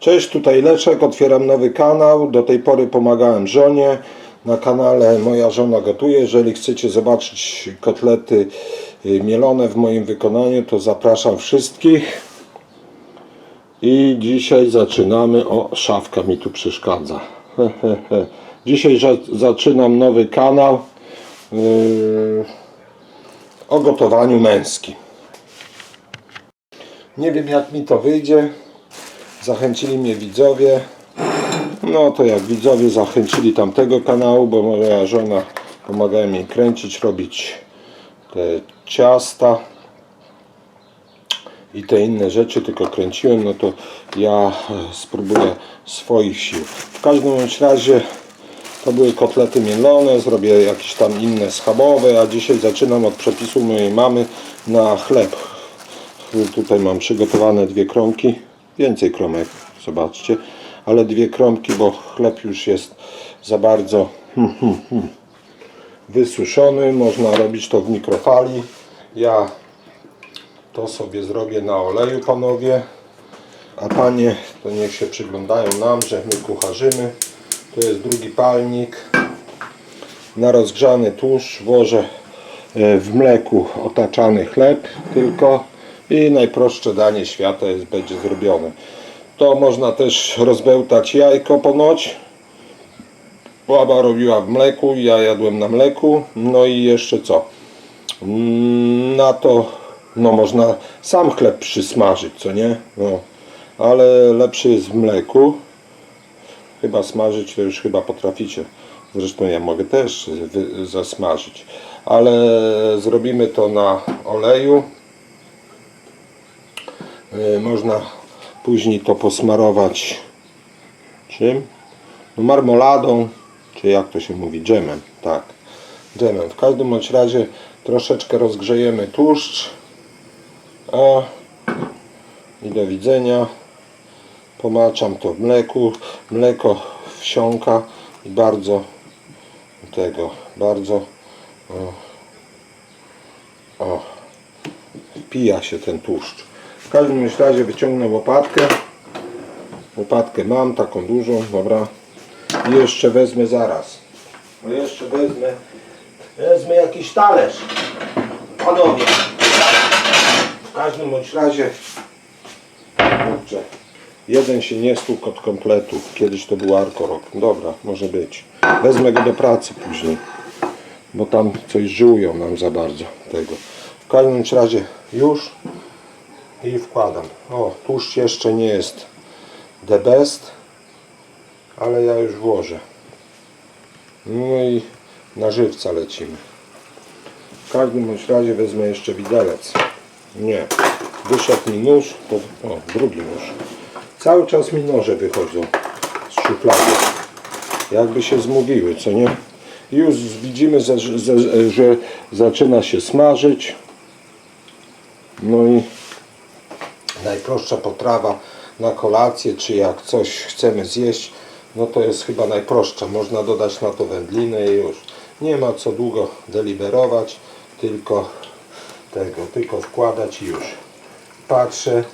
Cześć, tutaj Leszek, otwieram nowy kanał. Do tej pory pomagałem żonie. Na kanale Moja Żona Gotuje. Jeżeli chcecie zobaczyć kotlety y, mielone w moim wykonaniu, to zapraszam wszystkich. I dzisiaj zaczynamy. O, szafka mi tu przeszkadza. Dzisiaj za- zaczynam nowy kanał yy, o gotowaniu męskim. Nie wiem jak mi to wyjdzie. Zachęcili mnie widzowie. No to jak widzowie zachęcili tamtego kanału, bo moja żona pomagała mi kręcić, robić te ciasta i te inne rzeczy, tylko kręciłem, no to ja e, spróbuję swoich sił. W każdym razie to były kotlety mielone, zrobię jakieś tam inne schabowe, a dzisiaj zaczynam od przepisu mojej mamy na chleb. Tutaj mam przygotowane dwie kromki, więcej kromek, zobaczcie, ale dwie kromki, bo chleb już jest za bardzo hmm, hmm, hmm, wysuszony, można robić to w mikrofali. Ja to sobie zrobię na oleju, panowie. A panie, to niech się przyglądają nam, że my kucharzymy. To jest drugi palnik. Na rozgrzany tłuszcz włożę e, w mleku otaczany chleb tylko i najprostsze danie świata jest, będzie zrobione. To można też rozbełtać jajko ponoć. Baba robiła w mleku, ja jadłem na mleku. No i jeszcze co? Mm, Na to no można sam chleb przysmażyć, co nie? No. Ale lepszy jest w mleku. Chyba smażyć to już chyba potraficie. Zresztą ja mogę też zasmażyć. Ale zrobimy to na oleju. Y, Można później to posmarować czym? No marmoladą, czy jak to się mówi, dżemem, tak, dżemem. W każdym bądź razie troszeczkę rozgrzejemy tłuszcz. A i do widzenia. Pomaczam to w mleku. Mleko wsiąka i bardzo tego, bardzo o, o, wpija się ten tłuszcz. W każdym razie wyciągnę łopatkę. Łopatkę mam, taką dużą, dobra. I jeszcze wezmę zaraz. No jeszcze wezmę, wezmę jakiś talerz. Panowie. W każdym bądź razie kurczę, jeden się nie stukł od kompletu. Kiedyś to był Arkorok. Dobra, może być. Wezmę go do pracy później, bo tam coś żują nam za bardzo tego. W każdym razie już i wkładam. O, tłuszcz jeszcze nie jest the best, ale ja już włożę. No i na żywca lecimy. W każdym bądź razie wezmę jeszcze widelec. Nie. Wyszedł mi nóż. To, o, drugi nóż. Cały czas mi noże wychodzą z szuflady. Jakby się zmówiły, co nie? Już widzimy, że, że, że zaczyna się smażyć. No i najprostsza potrawa na kolację, czy jak coś chcemy zjeść, no to jest chyba najprostsza. Można dodać na to wędlinę i już. Nie ma co długo deliberować, tylko tego, tylko wkładać i już. Patrzę.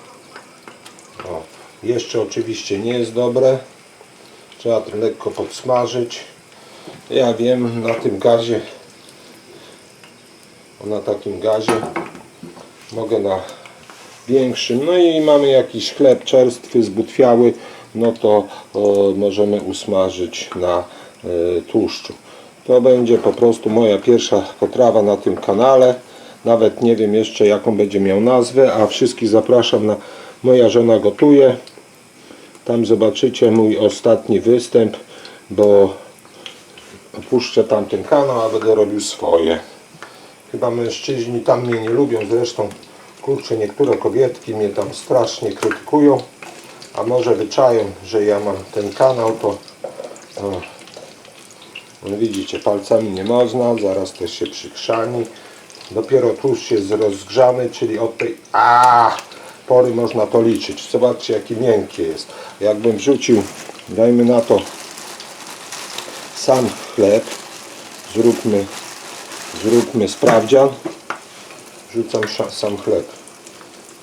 O, jeszcze oczywiście nie jest dobre. Trzeba to lekko podsmażyć. Ja wiem, na tym gazie, na takim gazie mogę na większym. No i mamy jakiś chleb czerstwy, zbutwiały, no to o, możemy usmażyć na e, tłuszczu. To będzie po prostu moja pierwsza potrawa na tym kanale. Nawet nie wiem jeszcze jaką będzie miał nazwę, a wszystkich zapraszam na Moja żona gotuje. Tam zobaczycie mój ostatni występ, bo opuszczę tamten kanał, a będę robił swoje. Chyba mężczyźni tam mnie nie lubią, zresztą kurczę, niektóre kobietki mnie tam strasznie krytykują, a może wyczają, że ja mam ten kanał, to no widzicie, palcami nie można, zaraz też się przykrzani. Dopiero tłuszcz jest rozgrzany, czyli od tej a pory można to liczyć. Zobaczcie, jakie miękkie jest. Jakbym wrzucił, dajmy na to sam chleb, zróbmy, zróbmy sprawdzian. Wrzucam sza- sam chleb.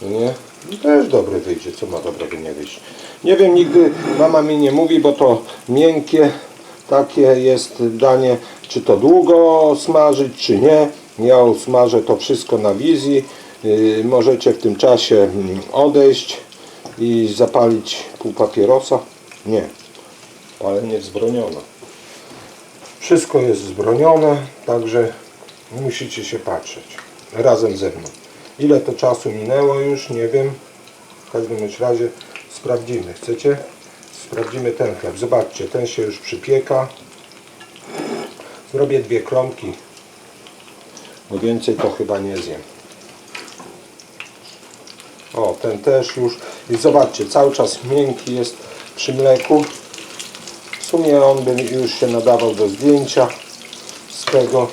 Nie? No Też dobry wyjdzie, co ma dobrego nie wyjść. Nie wiem, nigdy mama mi nie mówi, bo to miękkie takie jest danie, czy to długo smażyć, czy nie. Ja usmażę to wszystko na wizji. Yy, możecie w tym czasie mm, odejść i zapalić pół papierosa. Nie, palenie wzbronione. Wszystko jest zbronione, także musicie się patrzeć razem ze mną. Ile to czasu minęło już, nie wiem. W każdym razie sprawdzimy. Chcecie? Sprawdzimy ten chleb. Zobaczcie, ten się już przypieka. Zrobię dwie kromki, bo więcej to chyba nie zjem. O, ten też już. I zobaczcie, cały czas miękki jest przy mleku. W sumie on by już się nadawał do zdjęcia z tego,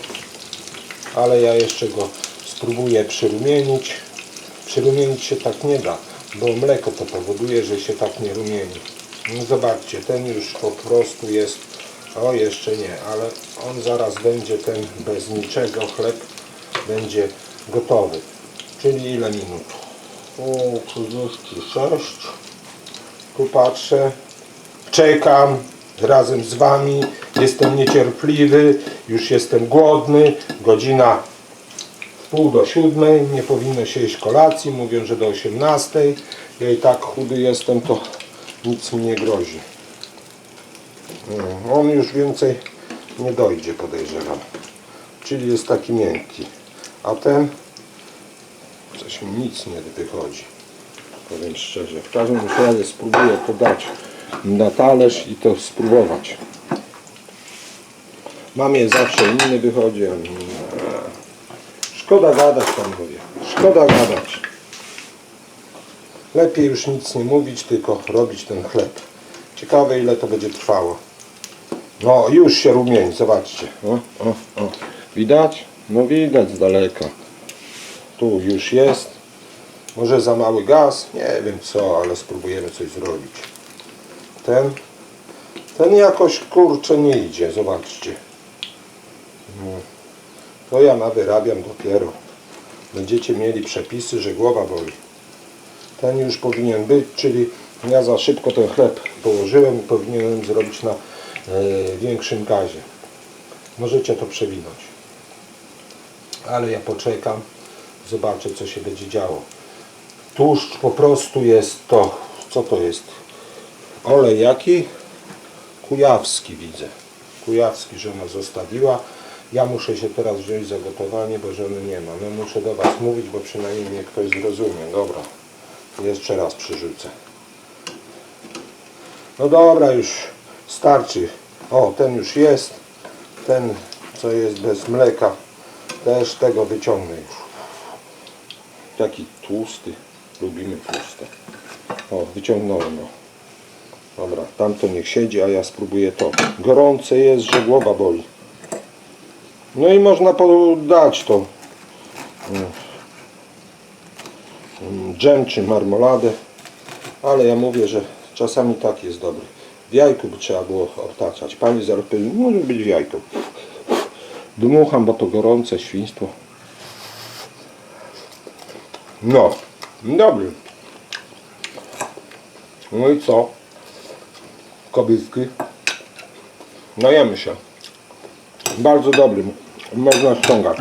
ale ja jeszcze go spróbuję przyrumienić. Przyrumienić się tak nie da, bo mleko to powoduje, że się tak nie rumieni. No zobaczcie, ten już po prostu jest, o jeszcze nie, ale on zaraz będzie ten bez niczego chleb będzie gotowy. Czyli ile minut? O, 36. Tu patrzę, czekam razem z Wami, jestem niecierpliwy, już jestem głodny, godzina pół do siódmej, nie powinno się jeść kolacji, mówią, że do 18. Ja i tak chudy jestem, to nic mi nie grozi. No, On już więcej nie dojdzie, podejrzewam. Czyli jest taki miękki. A ten coś mi nic nie wychodzi. Powiem szczerze. W każdym razie spróbuję to dać na talerz i to spróbować. Mamie zawsze inny wychodzi, a nie. Szkoda gadać panowie. Szkoda gadać. Lepiej już nic nie mówić, tylko robić ten chleb. Ciekawe ile to będzie trwało. No już się rumieni, zobaczcie. O, o, o. Widać? No widać z daleka. Tu już jest. Może za mały gaz? Nie wiem co, ale spróbujemy coś zrobić. Ten, ten jakoś kurczę nie idzie, zobaczcie. No. To ja nawyrabiam dopiero. Będziecie mieli przepisy, że głowa boli. Ten już powinien być, czyli ja za szybko ten chleb położyłem i powinienem zrobić na e, większym gazie. Możecie to przewinąć. Ale ja poczekam, zobaczę co się będzie działo. Tłuszcz po prostu jest to, co to jest? Olej jaki? Kujawski widzę. Kujawski żona zostawiła. Ja muszę się teraz wziąć za gotowanie, bo żony nie ma. No muszę do Was mówić, bo przynajmniej mnie ktoś zrozumie. Dobra. Jeszcze raz przerzucę. No dobra, już starczy. O, ten już jest. Ten, co jest bez mleka, też tego wyciągnę już. Taki tłusty. Lubimy tłuste. O, wyciągnąłem. No. Dobra, tamto niech siedzi, a ja spróbuję to. Gorące jest, że głowa boli. No i można podać to dżem czy marmoladę, ale ja mówię, że czasami tak jest dobry. W jajku by trzeba było obtaczać. Pani zaraz może być w jajku. Dmucham, bo to gorące świństwo. No, dobry. No i co? Kobietki. No jemy się. Bardzo dobry. Można ściągać.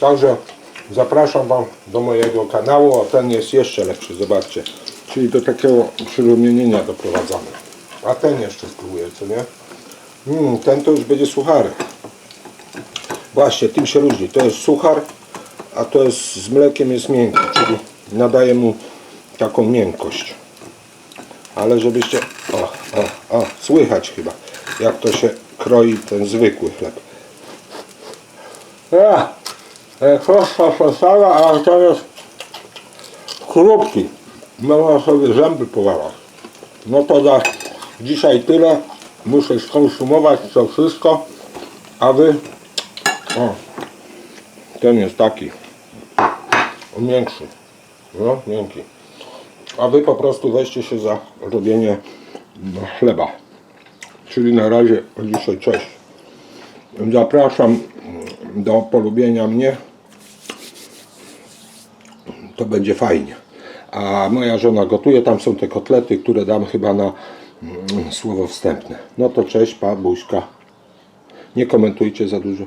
Także zapraszam Wam do mojego kanału, a ten jest jeszcze lepszy, zobaczcie. Czyli do takiego przyrumienienia doprowadzamy. A ten jeszcze spróbuję, co nie? Mm, ten to już będzie suchary. Właśnie, tym się różni. To jest suchar, a to jest z mlekiem jest miękki, czyli nadaje mu taką miękkość. Ale żebyście... O, o, o, słychać chyba, jak to się kroi ten zwykły chleb. Ja, prosta fasada, a to jest chrupki. Można sobie zęby połamać. No to za dzisiaj tyle. Muszę skonsumować to wszystko, a wy... O, ten jest taki. Większy. No, miękki. A wy po prostu weźcie się za robienie chleba. Czyli na razie dzisiaj cześć. Zapraszam do polubienia mnie. To będzie fajnie. a moja żona gotuje. Tam są te kotlety, które dam chyba na mm, słowo wstępne. No to cześć, pa, buźka. Nie komentujcie za dużo.